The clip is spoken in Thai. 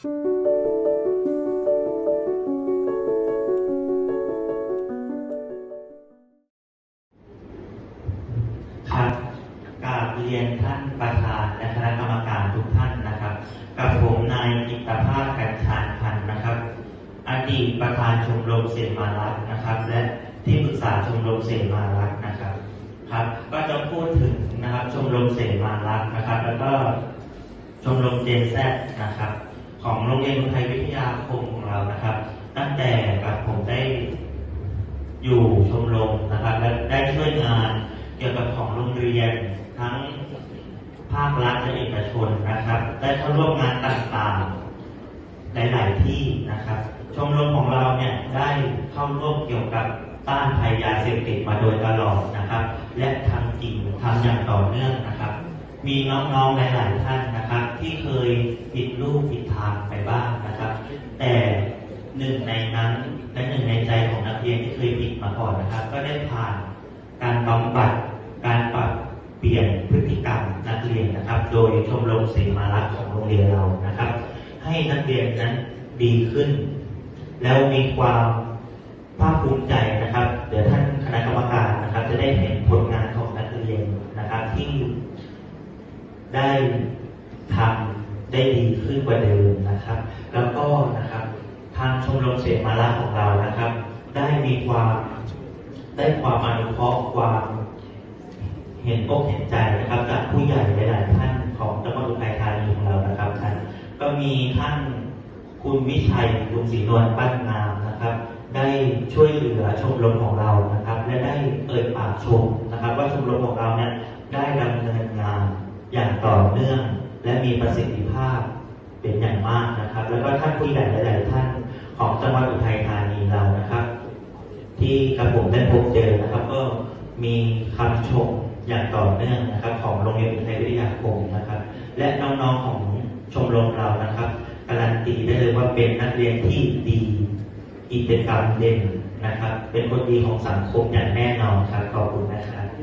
ครับกราบเรียนท่านประธานและคณะกรรมการทุกท่านนะครับ กับผมนายกิตภาพกัญชาพันธ์นะครับ อดีตประธานชมรมเสมารักษ์นะครับ และที่ปรึกษาชมรมเสมารักษ์นะครับ ครับ ก็จะพูดถึงนะครับชมรมเสมารักษ์นะครับ แล้วก็ชมรมเจนแซนะครับ ของโรงเรียนอุทัยวิทยาคมของเรานะครับ ตั้งแต่กับผมได้อยู่ชมรมนะครับและได้ช่วยงานเกี่ยวกับของโรงเรียนทั้งภาครัฐและเอกชนนะครับ ได้เข้าร่วมงานต่างๆ หลาย ๆ ที่นะครับ ชมรมของเราเนี่ยได้เข้าร่วมเกี่ยวกับต้านภัยยาเสพติดมาโดยตลอดนะครับ และทำจริงทำอย่างต่อเนื่องนะครับ มีน้องๆหลายๆท่านนะครับ ที่เคยผิดรูปผิดทางไปบ้างนะครับ แต่หนึ่งในนั้นและหนึ่งในใจของนักเรียนที่เคยผิดมาก่อนนะครับ ก็ได้ผ่านการบำบัดการปรับเปลี่ยนพฤติกรรมนักเรียนนะครับ โดยชมรมเสมารักของโรงเรียนเรานะครับ ให้นักเรียนนั้นดีขึ้น แล้วมีความภาคภูมิใจนะครับ เดี๋ยวท่านคณะกรรมการนะครับ จะได้เห็นผลงานของนักเรียนนะครับ ที่ ได้ทำได้ดีขึ้นกว่าเดิมนะครับ แล้วก็นะครับทางชมรมเสมารักของเรานะครับ ได้มีความได้ความอนุเคราะห์ความเห็นอกเห็นใจนะครับจากผู้ใหญ่หลายๆท่านของจังหวัดอุทัยธานีของเรานะครับท่านก็มีท่านคุณวิชัยคุณศรีนวลปั้นงามนะครับ ได้ช่วยเหลือชมรมของเรานะครับ และได้เอ่ยปากชมนะครับ ว่าชมรมของเราเนี่ยได้ดำเนินงานอย่าง ต่อเนื่อง และมีประสิทธิภาพเป็นอย่างมากนะครับ แล้วก็ท่านผู้ใหญ่หลายๆท่านของจังหวัดอุทัยธานีเรานะครับ ที่กระผมได้พบเจอนะครับ ก็มีคำชมอย่างต่อเนื่องนะครับ ของโรงเรียนอุทัยวิทยาคมนะครับ และน้องๆของชมรมเรานะครับการันตีได้เลยว่าเป็นนักเรียนที่ดีกิจกรรมเด่นนะครับ เป็นคนดีของสังคมอย่างแน่นอนครับขอบคุณนะครับ